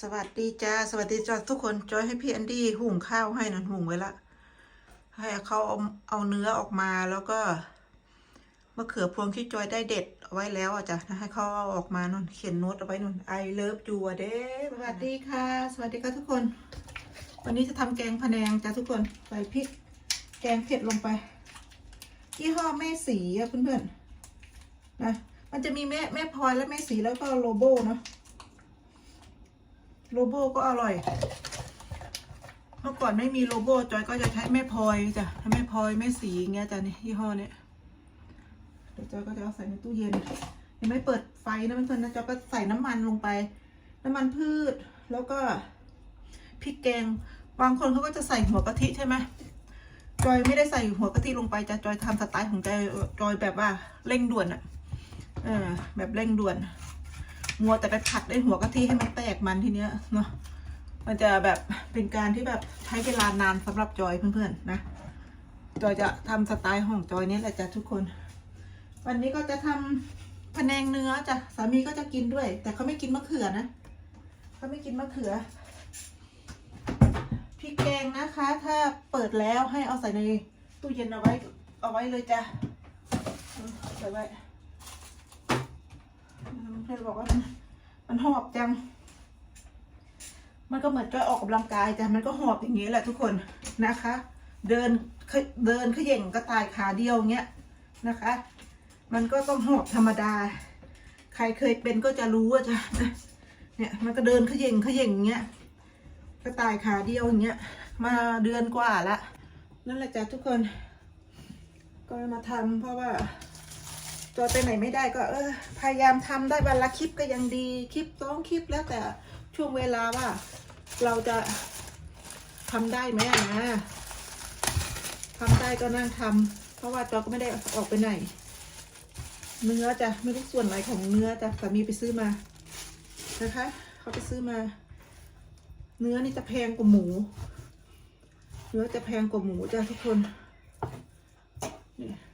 สวัสดีจ้าสวัสดีจ้าทุกคนจอยให้พี่แอนดี้หุงข้าวให้นั่นหุงไว้ละให้เขาเอาเอาเนื้อออกมาแล้วก็มะเขือพวงที่จอยได้เด็ดเอาไว้แล้วอะจ้ะให้เขาเอาออกมานู่นเขียนโน้ตเอาไว้นู่นไอเลิฟจูเด้สวัสดีค่ะ สวัสดีค่ะทุกคน วันนี้จะทำแกงพะแนงจ้ะทุกคนใส่พริก แกงเผ็ดลงไปยี่ห้อแม่สีอะเพื่อนๆนะมันจะมีแม่แม่พลอยและแม่สีแล้วก็โลโบเนาะ โลโบก็อร่อย เมื่อก่อนไม่มีโลโบจอยก็จะใช้แม่พลอยจ้ะแม่พลอยแม่สีเงี้ยจ้ะนี่ยี่ห้อเนี้ยเดี๋ยวจอยก็จะเอาใส่ในตู้เย็นยังไม่เปิดไฟนะเพื่อนๆนะจอยก็ใส่น้ำมันลงไป น้ำมันพืชแล้วก็พริกแกงบางคนเขาก็จะใส่หัวกะทิใช่ไหมจอยไม่ได้ใส่หัวกะทิลงไปจ้ะจอยทำสไตล์ของจอยจอยแบบว่าเร่งด่วนอะเออแบบเร่งด่วน มัวแต่ไปผัดไอ้หัวกะทิให้มันแตกมันทีเนี้ยเนาะมันจะแบบเป็นการที่แบบใช้เวลานานสำหรับจอยเพื่อนๆนะจอยจะทำสไตล์ของจอยนี้แหละจ้ะทุกคน วันนี้ก็จะทำพะแนงเนื้อจ้ะสามีก็จะกินด้วย แต่เขาไม่กินมะเขือนะเขาไม่กินมะเขือพริกแกงนะคะ ถ้าเปิดแล้วให้เอาใส่ในตู้เย็นเอาไว้เอาไว้เลยจ้ะเอาใส่ไว้ เพื่อนบอกว่ามันมันหอบจัง มันก็เหมือนจะออกกำลังกายแต่มันก็หอบอย่างนี้แหละทุกคนนะคะ เดินเขเดินขย่งกระต่ายขาเดียวเงี้ยนะคะ มันก็ต้องหอบธรรมดา ใครเคยเป็นก็จะรู้ว่าจะเนี่ยมันก็เดินขย่งขย่งเงี้ยกระต่ายขาเดียวอย่างเงี้ย มาเดือนกว่าละนั่นแหละจ้ะทุกคน ก็มาทำเพราะว่า จอยไปไหนไม่ได้ก็เออ พยายามทำได้วันละคลิปก็ยังดีคลิปสองคลิปแล้วแต่ช่วงเวลาว่าเราจะทำได้ไหมนะทำได้ก็นั่งทำเพราะว่าจอยก็ไม่ได้ออกไปไหน เนื้อจะไม่รู้ส่วนไหนของเนื้อจะสามีไปซื้อมานะคะเขาไปซื้อมา เนื้อนี่จะแพงกว่าหมู เนื้อจะแพงกว่าหมูจ้ะทุกคนนี่จ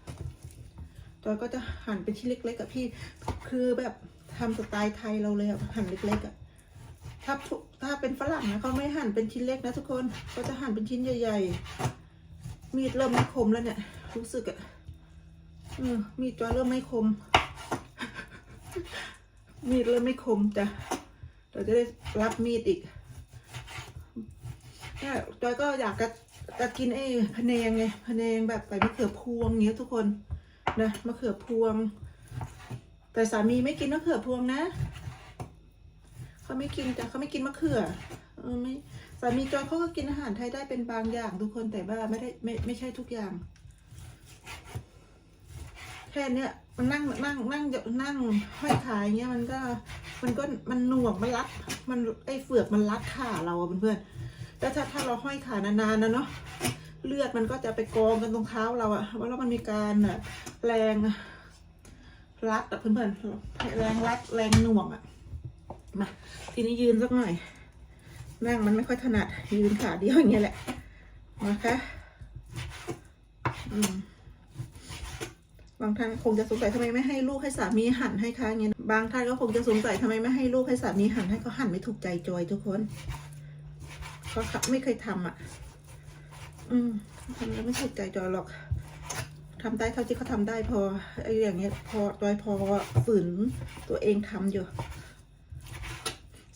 อยก็จะหั่นเป็นชิ้นเล็กๆกับพี่ คือแบบทำสไตล์ไทยเราเลยอะหั่นเล็กๆอะถ้าทุถ้าเป็นฝรั่งนะเขาไม่หั่นเป็นชิ้นเล็กนะทุกคนเขาจะหั่นเป็นชิ้นใหญ่ ๆ มีดเริ่มไม่คมแล้วเนี่ยรู้สึกอะเออมีดจอยเริ่มไม่คม มีดเริ่มไม่คมจ้ะเราจะได้รับมีดอีกเนี่ยจอยก็อยากจะจะกินไอ้พะแนงไงพะแนงแบบใส่มะเขือพวงเงี้ยทุกคน นะมะเขือพวง แต่สามีไม่กินมะเขือพวงนะเขาไม่กินจ้ะเขาไม่กินมะเขือเออไม่สามีจอยเขาก็กินอาหารไทยได้เป็นบางอย่างทุกคนแต่ว่าไม่ได้ไม่ไม่ใช่ทุกอย่าง แค่เนี้ยมันนั่งนั่งนั่งนั่งห้อยขาอย่างเงี้ยมันก็มันก็มันหน่วงมันรัด มันไอ้เฟือกมันรัดขาเราอะเพื่อนๆแล้วถ้าถ้าเราห้อยขานานๆนะเนาะ เลือดมันก็จะไปกองกันตรงเท้าเราอะว่าแล้วมันมีการอะแรงรัดอะเพื่อนๆแรงรัดแรงหน่วงอะมาทีนี้ยืนสักหน่อย นั่งมันไม่ค่อยถนัดยืนขาเดียวอย่างเงี้ยแหละนะคะบางท่านคงจะสงสัยทำไมไม่ให้ลูกให้สามีหั่นให้คะอย่างเงี้ยบางท่านก็คงจะสงสัยทำไมไม่ให้ลูกให้สามีหั่นให้เขาหั่นไม่ถูกใจจอยทุกคนเขาไม่เคยทำอะ อืมทำแล้วไม่ถูกใจจอยหรอกทำได้เท่าที่เขาทำได้พอไอ้อย่างเงี้ย พอจอยพอฝืนตัวเองทำอยู่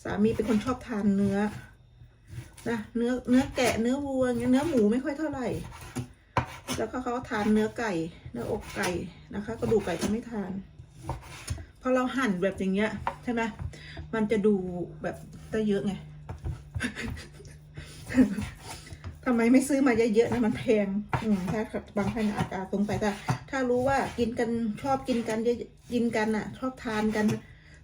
สามีเป็นคนชอบทานเนื้อนะเนื้อเนื้อแกะเนื้อวัวเงี้ยเนื้อหมูไม่ค่อยเท่าไหร่ แล้วก็เขาทานเนื้อไก่ เนื้ออกไก่นะคะ กระดูกไก่จะไม่ทานพอเราหั่นแบบอย่างเงี้ยใช่ไหมมันจะดูแบบได้เยอะไง ทำไมไม่ซื้อมาเยอะๆนะมันแพงอืมถ้าบางท่านอาจจะสงสัยแต่ถ้ารู้ว่ากินกันชอบกินกันเยอะกินกันอะ ชอบทานกัน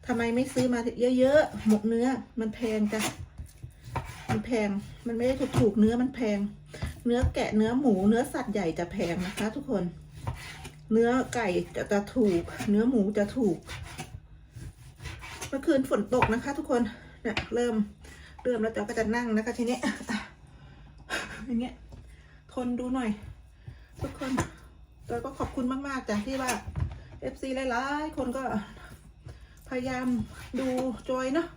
ทำไมไม่ซื้อมาเยอะๆหมกเนื้อ มันแพงจ้ะมันแพง มันไม่ได้ถูกๆเนื้อมันแพง เนื้อแกะเนื้อหมู เนื้อสัตว์ใหญ่จะแพงนะคะ ทุกคน เนื้อไก่จะจะถูก เนื้อหมูจะถูก เมื่อคืนฝนตกนะคะ ทุกคนเนี่ยเริ่มเริ่มแล้วจอก็จะนั่งนะคะทีนี้ อย่างเงี้ย ทนดูหน่อย ทุกคนจอยก็ขอบคุณมากๆจ้ะที่ว่า FC หลายๆ คนก็พยายามดูจอยเนาะ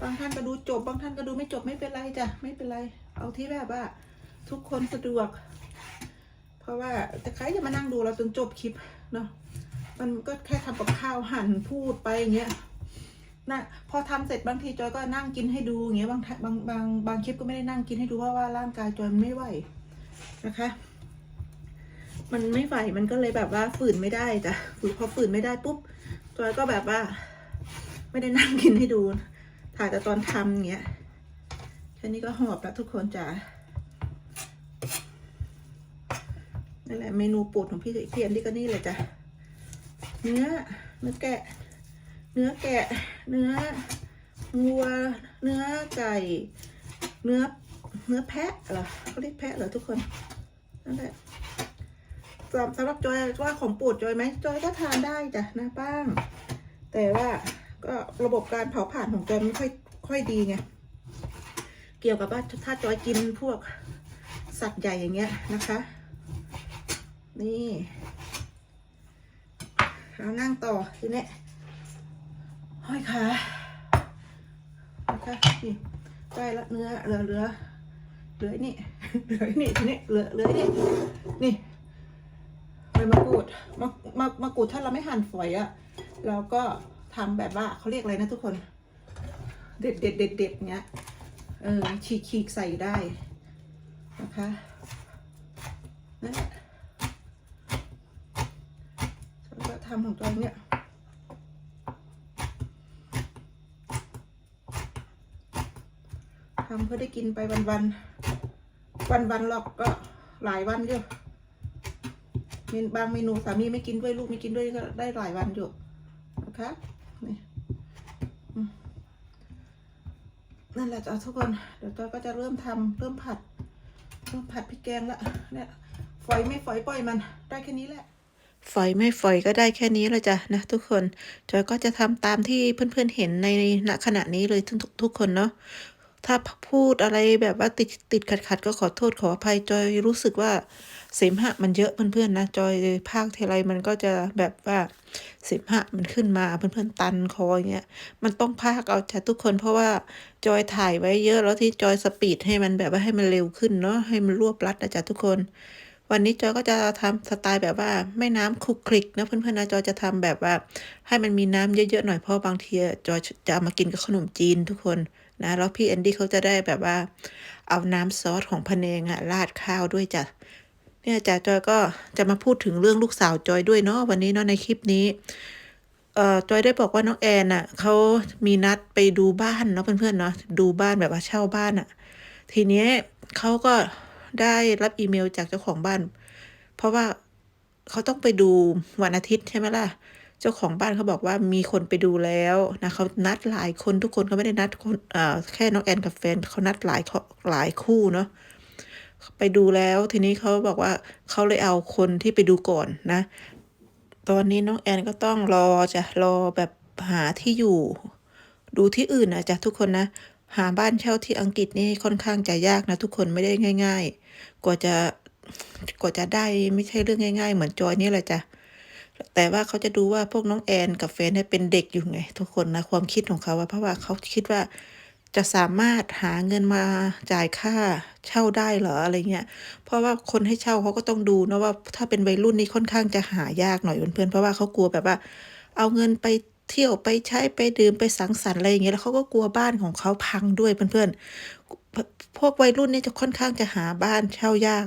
บางท่านก็ดูจบบางท่านก็ดูไม่จบไม่เป็นไรจ้ะไม่เป็นไร เอาที่แบบว่า ทุกคนสะดวก เพราะว่าแต่ใครจะมานั่งดูเราจนจบคลิปเนาะมันก็แค่ทำกับข้าวหั่นพูดไปอย่างเงี้ย นะพอทำเสร็จบางทีจอยก็นั่งกินให้ดูอย่างเงี้ยบางท่าบางบางบางคลิปก็ไม่ได้นั่งกินให้ดูเพราะว่าร่างกายจอยมันไม่ไหวนะคะ มันไม่ไหวมันก็เลยแบบว่าฝืนไม่ได้จ้ะฝืนพอฝืนไม่ได้ปุ๊บจอยก็แบบว่า ไม่ได้นั่งกินให้ดูถ่ายแต่ตอนทำอย่างเงี้ยแค่นี้ก็หอบแล้วทุกคนจ๋านั่นแหละเมนูโปรดของพี่เพียนที่ก็นี่เลยจ้ะเนื้อเนื้อแกะ เนื้อแกะ เนื้อวัว เนื้อไก่ เนื้อ เนื้อแพะเหรอเขาเรียกแพะเหรอทุกคน นั่นแหละสำหรับจอยว่าของปรดจอยไหมจอยก็ทานได้จ้ะนะป้าง แต่ว่าก็ระบบการเผาผลาญของจอยไม่ค่อยค่อยดีไง เกี่ยวกับว่าถ้าจอยกินพวกสัตว์ใหญ่อย่างเงี้ยนะคะ นี่เรานั่งต่อทีนี้ ห้อยขานะคะนี่ได้ละเนื้อเหลือเหลือเหลือนี่เหลือนี่ทีนี้เหลือเหลือนี่นี่ใบมะกรูดมะมะมะกรูดถ้าเราไม่หั่นฝอยอะเราก็ทำแบบว่าเขาเรียกอะไรนะทุกคน เด็ดเด็ดเด็ดเด็ดเงี้ยเออฉีกฉีกใส่ได้นะคะนั่นแหละแล้วก็ทำของตัวเนี้ย ทำเพื่อได้กินไปวันวันวันวันหรอกก็หลายวันอยู่มีบางเมนูสามีไม่กินด้วยลูกไม่กินด้วยก็ได้หลายวันอยู่นะคะนี่นั่นแหละจ้ะทุกคนเดี๋ยวจอยก็จะเริ่มทำเริ่มผัดเริ่มผัดพริกแกงละเนี่ยฝอยไม่ฝอยปล่อยมันได้แค่นี้แหละฝอยไม่ฝอยก็ได้แค่นี้เลยจ้ะนะทุกคนจอยก็จะทำตามที่เพื่อนๆเห็นในณขณะนี้เลยทุกทุกคนเนาะ ถ้าพูดอะไรแบบว่าติดติดขัดขัดๆก็ขอโทษขออภัยจอยรู้สึกว่าเสมหะมันเยอะเพื่อนๆนะจอยภาคเทไรมันก็จะแบบว่าเสมหะมันขึ้นมาเพื่อนๆตันคออย่างเงี้ยมันต้องภาคเอาจ้ะทุกคนเพราะว่าจอยถ่ายไว้เยอะแล้วที่จอยสปีดให้มันแบบว่าให้มันเร็วขึ้นเนาะให้มันรวบรัดนะจ๊ะทุกคน วันนี้จอยก็จะทำสไตล์แบบว่าไม่น้ำคลุกคลิกนะเพื่อนๆนะจอยจะทำแบบว่า ให้มันมีน้ำเยอะๆหน่อยเพราะบางทีจอยจะเอามากินกับขนมจีนทุกคน นะแล้วพี่แอนดี้เขาจะได้แบบว่า เอาน้ำซอสของพะเนงอะราดข้าวด้วยจ้ะเนี่ยจ้ะจอยก็จะมาพูดถึงเรื่องลูกสาวจอยด้วยเนาะวันนี้เนาะในคลิปนี้เอ่อจอยได้บอกว่าน้องแอนน่ะเขามีนัดไปดูบ้านเนาะเพื่อนๆเนาะดูบ้านแบบว่าเช่าบ้านอะทีเนี้ยเขาก็ได้รับอีเมลจากเจ้าของบ้าน เพราะว่าเขาต้องไปดูวันอาทิตย์ใช่ไหมล่ะ เจ้าของบ้านเขาบอกว่ามีคนไปดูแล้วนะเขานัดหลายคนทุกคนเขาไม่ได้นัดคนเอ่อแค่น้องแอนกับแฟนเขานัดหลายหลายคู่เนาะไปดูแล้วทีนี้เขาบอกว่าเขาเลยเอาคนที่ไปดูก่อนนะ ตอนนี้น้องแอนก็ต้องรอจะรอแบบหาที่อยู่ ดูที่อื่นนะจ๊ะทุกคนนะ หาบ้านเช่าที่อังกฤษนี่ค่อนข้างจะยากนะ ทุกคนไม่ได้ง่าย ๆ กว่าจะกว่าจะได้ไม่ใช่เรื่องง่าย ๆ เหมือนจอยนี่แหละจ้ะ แต่ว่าเขาจะดูว่าพวกน้องแอนกับแฟนเนี่ยเป็นเด็กอยู่ไง ทุกคนนะความคิดของเขาว่าเพราะว่าเขาคิดว่าจะสามารถหาเงินมาจ่ายค่าเช่าได้เหรออะไรเงี้ย เพราะว่าคนให้เช่าเขาก็ต้องดูนะว่าถ้าเป็นวัยรุ่นนี่ค่อนข้างจะหายากหน่อยเพื่อนๆเพราะว่าเขากลัวแบบว่า เอาเงินไปเที่ยวไปใช้ไปดื่มไปสังสรรค์อะไรอย่างเงี้ยแล้วเขาก็กลัวบ้านของเขาพังด้วยเพื่อนๆ พวกวัยรุ่นนี่จะค่อนข้างจะหาบ้านเช่ายาก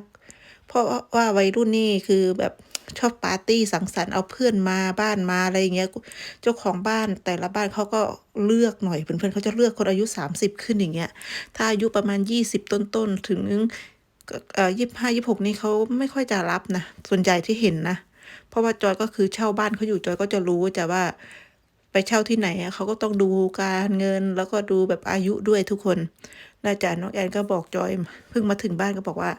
เพราะว่าวัยรุ่นนี่คือแบบ ชอบปาร์ตี้สังสรรค์เอาเพื่อนมาบ้านมาอะไรอย่างเงี้ยเจ้าของบ้านแต่ละบ้านเขาก็เลือกหน่อยเพื่อนๆเขาจะเลือกคนอายุ 30 ขึ้นอย่างเงี้ยถ้าอายุประมาณ 20 ต้นๆถึงเอ่อยี่ห้ายี่หกนี่เขาไม่ค่อยจะรับนะส่วนใหญ่ที่เห็นนะ เพราะว่าจอยก็คือเช่าบ้านเขาอยู่จอยก็จะรู้จะว่าไปเช่าที่ไหนเขาก็ต้องดูการเงินแล้วก็ดูแบบอายุด้วยทุกคน น่าจะน้องแอนก็บอกจอยเพิ่งมาถึงบ้านก็บอกว่า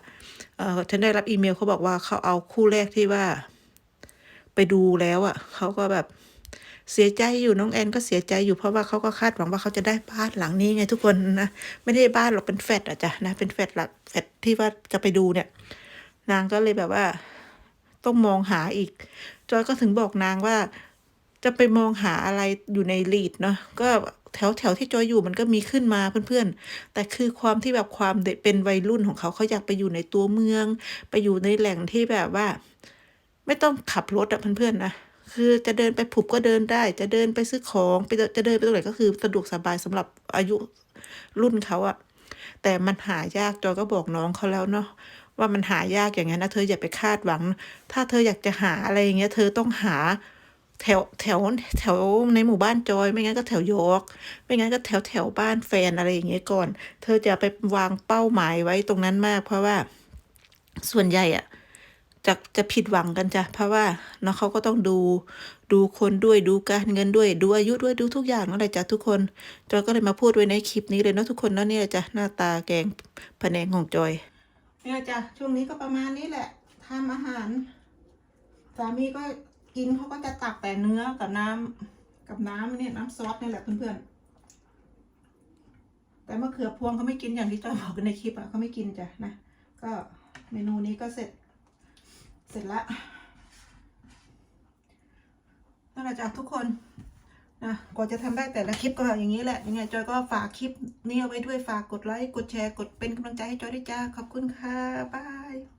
เออฉันได้รับอีเมลเขาบอกว่าเขาเอาคู่แรกที่ว่า ไปดูแล้วอะ่ะเขาก็แบบเสียใจอยู่น้องแอนก็เสียใจอยู่เพราะว่าเขาก็คาดหวังว่าเขาจะได้บ้านหลังนี้ไงทุกคนนะไม่ได้บ้านหรอกเป็นแฟลตอะจ้ะนะเป็นแฟลตหลักแฟลตที่ว่าจะไปดูเนี่ย นางก็เลยแบบว่า ต้องมองหาอีก จอยก็ถึงบอกนางว่า จะไปมองหาอะไรอยู่ในลีดเนาะก็ แถวแถวที่จอยอยู่มันก็มีขึ้นมาเพื่อนๆ แต่คือความที่แบบความเป็นวัยรุ่นของเขาเขาอยากไปอยู่ในตัวเมือง ไปอยู่ในแหล่งที่แบบว่า ไม่ต้องขับรถอะเพื่อนๆนะคือจะเดินไปผุบก็เดินได้ จะเดินไปซื้อของไปจะเดินไปตรงไหนก็คือสะดวกสบายสำหรับอายุรุ่นเขาอะแต่มันหายากจอยก็บอกน้องเขาแล้วเนาะว่ามันหายากอย่างนั้นนะเธออย่าไปคาดหวัง ถ้าเธออยากจะหาอะไรอย่างเงี้ย เธอต้องหา แถวแถวแถวในหมู่บ้านจอย ไม่งั้นก็แถวยอกไม่งั้นก็แถวแถวบ้านแฟนอะไรอย่างเงี้ยก่อน เธอจะไปวางเป้าหมายไว้ตรงนั้นมาก เพราะว่าส่วนใหญ่อะจะจะผิดหวังกันจ้ะเพราะว่าเนาะเขาก็ต้องดูดูคนด้วยดูการเงินด้วยดูอายุด้วยดูทุกอย่างนั่นแหละจ้ะทุกคน จอยก็เลยมาพูดไว้ในคลิปนี้เลยเนาะทุกคนเนาะนี่แหละจ้ะหน้าตาแกงพะแนงของจอยเนี่ยจ้ะช่วงนี้ก็ประมาณนี้แหละทำอาหาร สามีก็ กินเขาก็จะตักแต่เนื้อกับน้ำกับน้ำเนี่ยน้ำซอสนี่แหละเพื่อนๆ แต่มะเขือพวงเขาไม่กินอย่างที่จอยบอกในคลิปอะเขาไม่กินจ้ะนะ ก็เมนูนี้ก็เสร็จ เสร็จละนั่นแหละจ้ะทุกคนนะกว่าจะทำได้แต่ละคลิปก็อย่างนี้แหละ ยังไงจอยก็ฝากคลิปนี้เอาไว้ด้วยฝากกดไลค์กดแชร์กดเป็นกำลังใจให้จอยด้วยจ้าขอบคุณค่ะบาย